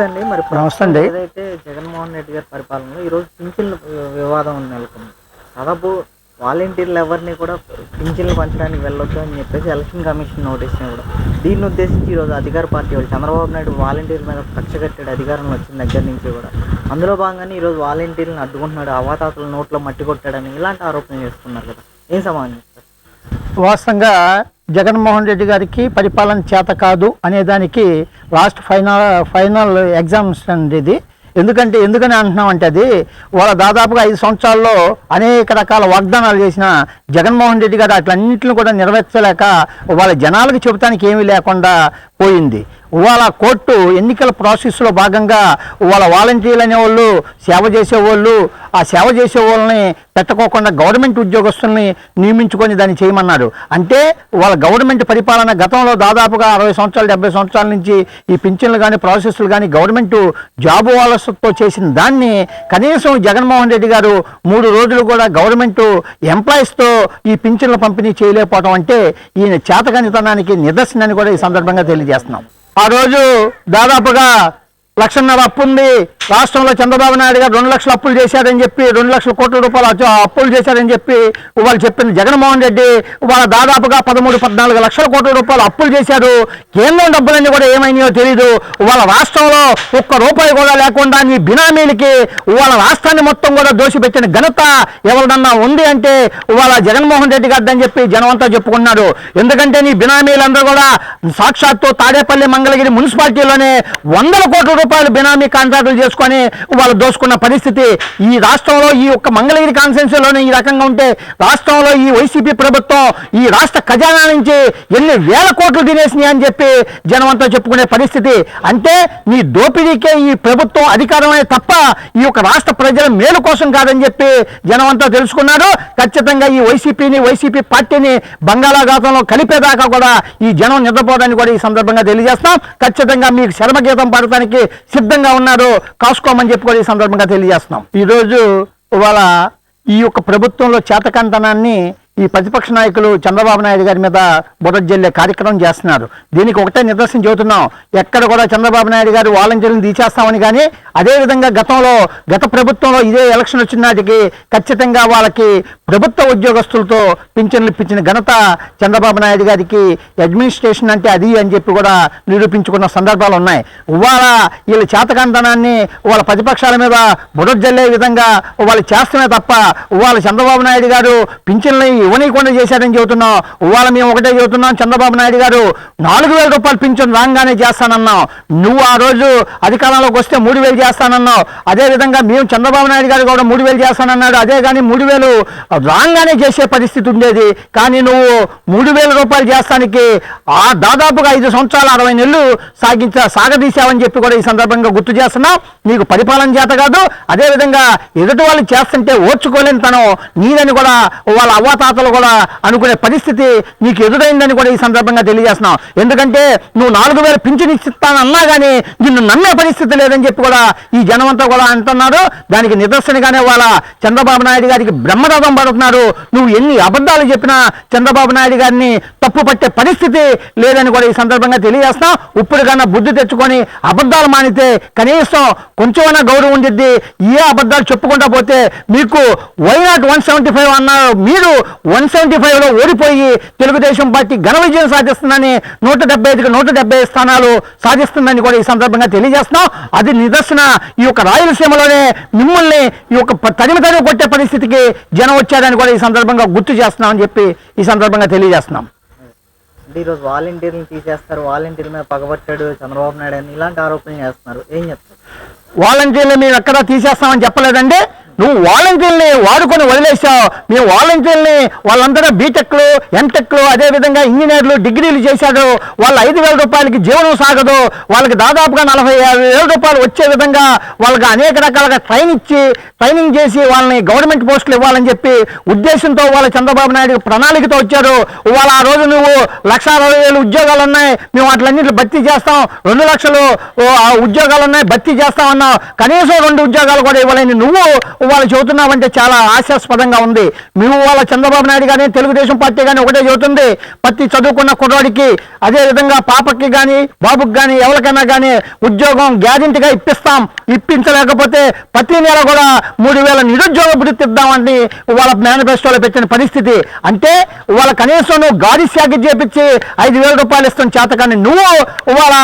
నమస్తే అండి. మరి నమస్తే అండి. ఏదైతే జగన్మోహన్ రెడ్డి గారి పరిపాలనలో ఈరోజు పింఛన్ల వివాదం నెలకొంది దాదాపు వాలంటీర్లు ఎవరిని కూడా పింఛన్లు పంచడానికి వెళ్ళొద్దు అని చెప్పేసి ఎలక్షన్ కమిషన్ నోటీస్ కూడా. దీన్ని ఉద్దేశించి ఈరోజు అధికార పార్టీ వాళ్ళు చంద్రబాబు నాయుడు వాలంటీర్ మీద కక్ష కట్టాడు అధికారం వచ్చిన దగ్గర నుంచి కూడా. అందులో భాగంగానే ఈరోజు వాలంటీర్లను అడ్డుకుంటున్నాడు అవాతాతల నోట్లో మట్టి కొట్టాడని ఇలాంటి ఆరోపణలు చేస్తున్నారు కదా. ఏం సమాధానం వాస్తవంగా జగన్మోహన్ రెడ్డి గారికి పరిపాలన చేత కాదు అనే దానికి లాస్ట్ ఫైనల్ ఫైనల్ ఎగ్జామ్స్ అండి ఇది. ఎందుకంటే ఎందుకని అంటున్నామంటే అది వాళ్ళ దాదాపుగా ఐదు సంవత్సరాల్లో అనేక రకాల వాగ్దానాలు చేసిన జగన్మోహన్ రెడ్డి గారు అట్లన్నింటిని కూడా నెరవేర్చలేక వాళ్ళ జనాలకు చెబుతానికి ఏమీ లేకుండా పోయింది. వాళ్ళ కోర్టు ఎన్నికల ప్రాసెస్లో భాగంగా వాళ్ళ వాలంటీర్లు అనేవాళ్ళు సేవ చేసేవాళ్ళు ఆ సేవ చేసే వాళ్ళని పెట్టుకోకుండా గవర్నమెంట్ ఉద్యోగస్తుల్ని నియమించుకొని దాన్ని చేయమన్నారు. అంటే వాళ్ళ గవర్నమెంట్ పరిపాలన గతంలో దాదాపుగా అరవై సంవత్సరాలు డెబ్బై సంవత్సరాల నుంచి ఈ పింఛన్లు కానీ ప్రాసెస్లు కానీ గవర్నమెంట్ జాబ్ వాళ్ళతో చేసిన దాన్ని కనీసం జగన్మోహన్ రెడ్డి గారు మూడు రోజులు కూడా గవర్నమెంట్ ఎంప్లాయీస్తో ఈ పింఛన్ల పంపిణీ చేయలేకపోవడం అంటే ఈయన చేతకనితనానికి నిదర్శనాన్ని కూడా ఈ సందర్భంగా తెలియజేస్తున్నాం. ఆ రోజు దాదాపుగా లక్షన్నర అప్పు ఉంది రాష్ట్రంలో చంద్రబాబు నాయుడు గారు రెండు లక్షల అప్పులు చేశారని చెప్పి రెండు లక్షల కోట్ల రూపాయలు అప్పులు చేశారని చెప్పి వాళ్ళు చెప్పిన జగన్మోహన్ రెడ్డి. వాళ్ళ దాదాపుగా పదమూడు పద్నాలుగు లక్షల కోట్ల రూపాయలు అప్పులు చేశారు. కేంద్రం డబ్బులన్నీ కూడా ఏమైనాయో తెలియదు వాళ్ళ రాష్ట్రంలో ఒక్క రూపాయి కూడా లేకుండా నీ బినామీలకి వాళ్ళ రాష్ట్రాన్ని మొత్తం కూడా దోషిపెట్టిన ఘనత ఎవరిదన్నా ఉంది అంటే వాళ్ళ జగన్మోహన్ రెడ్డి గారు అని చెప్పి జనం అంతా చెప్పుకున్నారు. ఎందుకంటే నీ బినామీలందరూ కూడా సాక్షాత్తు తాడేపల్లి మంగళగిరి మున్సిపాలిటీలోనే వందల కోట్ల రూపాయలు బినామీ కాంట్రాక్టులు చేసుకొని వాళ్ళు దోసుకున్న పరిస్థితి ఈ రాష్ట్రంలో ఈ ఒక్క మంగళగిరి కాన్స్టిట్యూన్సీలోనే ఈ రకంగా ఉంటే రాష్ట్రంలో ఈ వైసీపీ ప్రభుత్వం ఈ రాష్ట్ర ఖజానా నుంచి ఎన్ని వేల కోట్లు తినేసినాయి అని చెప్పి జనమంతా చెప్పుకునే పరిస్థితి. అంటే నీ దోపిడీకే ఈ ప్రభుత్వం అధికారమే తప్ప ఈ యొక్క రాష్ట్ర ప్రజల మేలు కోసం కాదని చెప్పి జనమంతా తెలుసుకున్నారు. ఖచ్చితంగా ఈ వైసీపీని వైసీపీ పార్టీని బంగాళాఖాతంలో కలిపేదాకా కూడా ఈ జనం నిద్రపోవడానికి కూడా ఈ సందర్భంగా తెలియజేస్తాం ఖచ్చితంగా మీకు శర్మగీతం పాడటానికి సిద్ధంగా ఉన్నారు కాసుకోమని చెప్పి కూడా ఈ సందర్భంగా తెలియజేస్తున్నాం. ఈరోజు ఇవాళ ఈ యొక్క ప్రభుత్వంలో చేతకంతనాన్ని ఈ ప్రతిపక్ష నాయకులు చంద్రబాబు నాయుడు గారి మీద బుర్ర జల్లే కార్యక్రమం చేస్తున్నారు. దీనికి ఒకటే నిదర్శనం చెబుతున్నాం. ఎక్కడ కూడా చంద్రబాబు నాయుడు గారు వాలంటీర్లను తీసేస్తామని కానీ అదేవిధంగా గతంలో గత ప్రభుత్వంలో ఇదే ఎలక్షన్ వచ్చిన నాటికి ఖచ్చితంగా వాళ్ళకి ప్రభుత్వ ఉద్యోగస్తులతో పింఛన్లు ఇప్పించిన ఘనత చంద్రబాబు నాయుడు గారికి అడ్మినిస్ట్రేషన్ అంటే అది అని చెప్పి కూడా నిరూపించుకున్న సందర్భాలు ఉన్నాయి. ఇవాళ వీళ్ళ చేతకంతనాన్ని వాళ్ళ ప్రతిపక్షాల మీద బుర్ర జల్లే విధంగా వాళ్ళు చేస్తమే తప్ప ఇవాళ చంద్రబాబు నాయుడు గారు పింఛన్లు ఇవ్వనీయకుండా చేశారని చెబుతున్నాం ఇవాళ మేము ఒకటే చెబుతున్నాం చంద్రబాబు నాయుడు గారు నాలుగు వేల రూపాయలు పింఛన్ రాగానే చేస్తానన్నాం నువ్వు ఆ రోజు అధికారంలోకి వస్తే మూడు వేలు చేస్తానన్నావు. అదే విధంగా మేము చంద్రబాబు నాయుడు గారు కూడా మూడు వేలు చేస్తానన్నాడు. అదే కానీ మూడు వేలు రాగానే చేసే పరిస్థితి ఉండేది. కానీ నువ్వు మూడు వేల రూపాయలు చేస్తానికి ఆ దాదాపుగా ఐదు సంవత్సరాలు అరవై నెలలు సాగించ సాగదీశావని చెప్పి కూడా ఈ సందర్భంగా గుర్తు చేస్తున్నాం నీకు పరిపాలన చేత కాదు అదేవిధంగా ఎదుటి వాళ్ళు చేస్తుంటే ఓర్చుకోలేని తనం నీదని కూడా వాళ్ళ అవ్వాతాతలు కూడా అనుకునే పరిస్థితి నీకు ఎదురైందని కూడా ఈ సందర్భంగా తెలియజేస్తున్నాం. ఎందుకంటే నువ్వు నాలుగు వేల పింఛను ఇస్తానన్నా కానీ నిన్ను నమ్మే పరిస్థితి లేదని చెప్పి కూడా ఈ జనమంతా కూడా అంటున్నారు. దానికి నిదర్శనగానే వాళ్ళ చంద్రబాబు నాయుడు గారికి బ్రహ్మరథం పడుతున్నారు. నువ్వు ఎన్ని అబద్ధాలు చెప్పినా చంద్రబాబు నాయుడు గారిని తప్పు పట్టే పరిస్థితి లేదని కూడా ఈ సందర్భంగా తెలియజేస్తాం ఇప్పుడు కన్నా బుద్ధి తెచ్చుకొని అబద్ధాలు మానితే కనీసం కొంచెమైనా గౌరవం ఉండిద్ది. ఏ అబద్ధాలు చెప్పుకుంటా పోతే మీకు why not one seventy five అన్నారు మీరు వన్ సెవెంటీ ఫైవ్లో ఓడిపోయి తెలుగుదేశం పార్టీ ఘన విజయం సాధిస్తుందని నూట డెబ్బై ఐదుకి నూట డెబ్బై స్థానాలు సాధిస్తుందని కూడా ఈ సందర్భంగా తెలియజేస్తున్నాం. అది నిదర్శన. ఈ యొక్క రాయలసీమలోనే మిమ్మల్ని ఈ యొక్క తరిమి తరిమి కొట్టే పరిస్థితికి జనం వచ్చారని కూడా ఈ సందర్భంగా గుర్తు చేస్తున్నామని చెప్పి ఈ సందర్భంగా తెలియజేస్తున్నాం. అంటే ఈరోజు వాలంటీర్లను తీసేస్తారు. వాలంటీర్ మీద పగబట్టాడు చంద్రబాబు నాయుడు అని ఇలాంటి ఆరోపణలు చేస్తున్నారు. ఏం చెప్తారు? వాలంటీర్లు మేము ఎక్కడ తీసేస్తామని చెప్పలేదండి. నువ్వు వాలంటీర్ని వాడుకొని వదిలేసావు మేము వాలంటీర్ని వాళ్ళందరూ బీటెక్లు ఎంటెక్లు అదేవిధంగా ఇంజనీర్లు డిగ్రీలు చేశారు వాళ్ళ ఐదు వేల రూపాయలకి జీవనం సాగదు. వాళ్ళకి దాదాపుగా నలభై ఆరు వేల రూపాయలు వచ్చే విధంగా వాళ్ళకి అనేక రకాలుగా ట్రైన్ ఇచ్చి ట్రైనింగ్ చేసి వాళ్ళని గవర్నమెంట్ పోస్టులు ఇవ్వాలని చెప్పి ఉద్దేశంతో వాళ్ళ చంద్రబాబు నాయుడు ప్రణాళికతో వచ్చారు వాళ్ళ ఆ రోజు నువ్వు లక్ష అరవై వేలు ఉద్యోగాలు ఉన్నాయి. మేము వాటిలన్నింటిని భర్తీ చేస్తాం. రెండు లక్షలు ఉద్యోగాలు ఉన్నాయి భర్తీ చేస్తాం అన్నావు కనీసం రెండు ఉద్యోగాలు కూడా ఇవ్వలేని నువ్వు ఇవాళ చెబుతున్నామంటే చాలా ఆశాస్పదంగా ఉంది. మేము ఇవాళ చంద్రబాబు నాయుడు కానీ తెలుగుదేశం పార్టీ కానీ ఒకటే చెబుతుంది ప్రతి చదువుకున్న కుర్రాడికి అదే విధంగా పాపకి కానీ బాబుకి కానీ ఎవరికైనా కానీ ఉద్యోగం గ్యారెంటీగా ఇప్పిస్తాం. ఇప్పించలేకపోతే ప్రతి నెల కూడా మూడు వేల నిరుద్యోగ వృత్తి ఇద్దామని ఇవాళ మేనిఫెస్టోలో పెట్టిన పరిస్థితి. అంటే ఇవాళ కనీసం నువ్వు గాడి శాఖ చేపించి ఐదు వేల రూపాయలు ఇస్తాం చేత కానీ నువ్వు ఇవాళ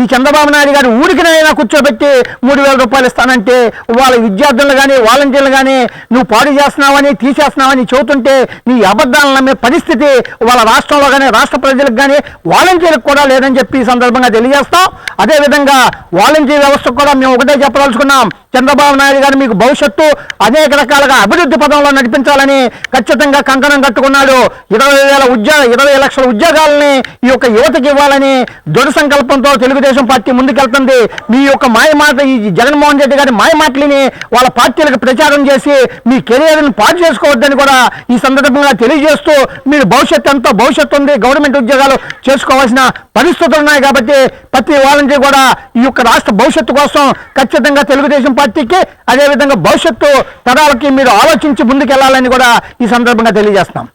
ఈ చంద్రబాబు నాయుడు గారి ఊరికినైనా కూర్చోబెట్టి మూడు వేల రూపాయలు ఇస్తానంటే ఇవాళ విద్యార్థులు కానీ వాలంటీర్లు కానీ నువ్వు పాడు చేస్తున్నావని తీసేస్తున్నావని చెబుతుంటే నీ అబద్ధాలను నమ్మే పరిస్థితి వాళ్ళ రాష్ట్రంలో కానీ రాష్ట్ర ప్రజలకు కానీ వాలంటీర్లకు కూడా లేదని చెప్పి ఈ సందర్భంగా తెలియజేస్తాం. అదేవిధంగా వాలంటీర్ వ్యవస్థకు కూడా మేము ఒకటే చెప్పదలుచుకున్నాం. చంద్రబాబు నాయుడు గారు మీకు భవిష్యత్తు అనేక రకాలుగా అభివృద్ధి పదంలో నడిపించాలని ఖచ్చితంగా కంకణం కట్టుకున్నాడు. ఇరవై వేల ఉద్యోగ ఇరవై లక్షల ఉద్యోగాలని ఈ యొక్క యువతకి ఇవ్వాలని దృఢ సంకల్పంతో తెలుగుదేశం పార్టీ ముందుకెళ్తుంది. మీ యొక్క మాయ మాట ఈ జగన్మోహన్ రెడ్డి గారి మాయ మాటలని వాళ్ళ పార్టీలకు ప్రచారం చేసి మీ కెరియర్ని పాటు చేసుకోవద్దని కూడా ఈ సందర్భంగా తెలియజేస్తూ మీరు భవిష్యత్తు ఎంతో భవిష్యత్తు ఉంది గవర్నమెంట్ ఉద్యోగాలు చేసుకోవాల్సిన పరిస్థితులు ఉన్నాయి కాబట్టి ప్రతి వాలంటీర్ కూడా ఈ యొక్క రాష్ట్ర భవిష్యత్తు కోసం ఖచ్చితంగా తెలుగుదేశం పార్టీ పార్టీకి అదేవిధంగా భవిష్యత్తు తరాలకి మీరు ఆలోచించి ముందుకెళ్ళాలని కూడా ఈ సందర్భంగా తెలియజేస్తాం